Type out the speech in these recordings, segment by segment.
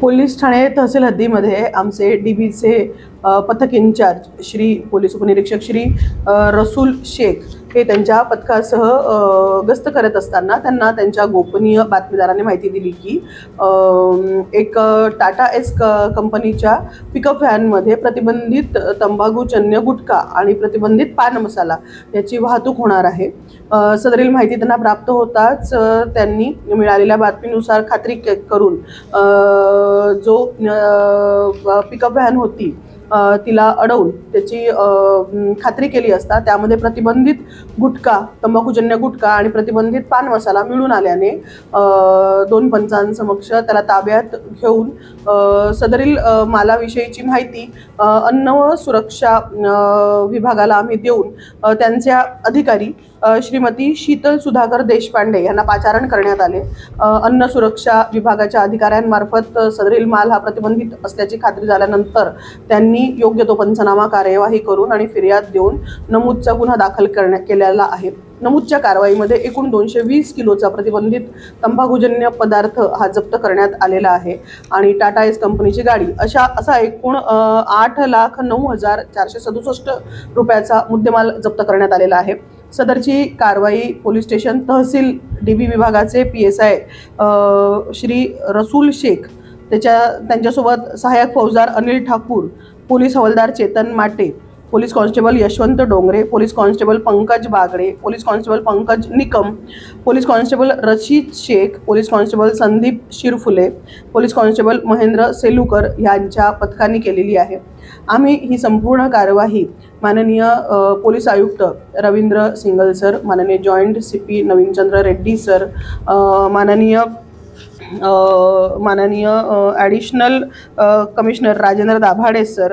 Police Thane तहसील हद्दीमध्ये आमचे D बीचे पथक इन्चार्ज श्री पोलीस उपनिरीक्षक श्री रसूल शेख हे त्यांच्या पथकासह गस्त करत असताना त्यांना त्यांच्या गोपनीय बातमीदाराने माहिती दिली की एक टाटा एस क कंपनीच्या पिकअप व्हॅनमध्ये प्रतिबंधित तंबाखूजन्य गुटखा आणि प्रतिबंधित पान मसाला याची वाहतूक होणार आहे. सदरील माहिती त्यांना प्राप्त होताच त्यांनी मिळालेल्या बातमीनुसार खात्री करून जो पिकअप व्हॅन होती तिला अडवून त्याची खात्री केली असता त्यामध्ये प्रतिबंधित गुटखा तंबाखूजन्य गुटखा आणि प्रतिबंधित पान मसाला मिळून आल्याने दोन पंचांसमक्ष त्याला ताब्यात घेऊन सदरील मालाविषयीची माहिती अन्न व सुरक्षा विभागाला आम्ही देऊन त्यांच्या अधिकारी श्रीमती शीतल सुधाकर देशपांडे यांना पाचारण करण्यात आले. अन्न सुरक्षा विभागाच्या अधिकाऱ्यांमार्फत सदरील माल हा प्रतिबंधित असल्याची खात्री झाल्यानंतर त्यांनी योग्य तो पंचनामा कार्यवाही करून आणि फिर्याद देऊन नमूदचा गुन्हा दाखल करण्या केलेला आहे. नमूदच्या कारवाईमध्ये एकूण दोनशे वीस किलोचा प्रतिबंधित तंबाखूजन्य पदार्थ हा जप्त करण्यात आलेला आहे. आणि टाटा एस कंपनीची गाडी अशा असा एकूण आठ लाख नऊ हजार चारशे सदुसष्ट रुपयाचा मुद्देमाल जप्त करण्यात आलेला आहे. सदरची कारवाई पोलीस स्टेशन तहसील डी बी विभागाचे P S I Shri Rasool Shaikh त्याच्या त्यांच्यासोबत सहाय्यक फौजदार अनिल ठाकूर पोलीस हवालदार Chetan Mate police constable Yashwant Dongre police constable Pankaj Bagde police constable Pankaj Nikam police constable Rashid Shaikh police constable Sandeep Shirphule police constable Mahendra Selukar यांच्या पथकाने केलेली आहे. आम्ही ही संपूर्ण कार्यवाही माननीय पोलीस आयुक्त रवींद्र सिंगल सर माननीय joint C P Navinchandra Reddy sir माननीय माननीय additional commissioner Rajendra Dabhade sir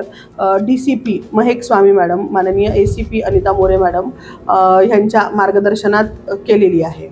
D C P Mahek Swami madam माननीय A C P Anita More madam ह्यांच्या मार्गदर्शनात केलेली आहे.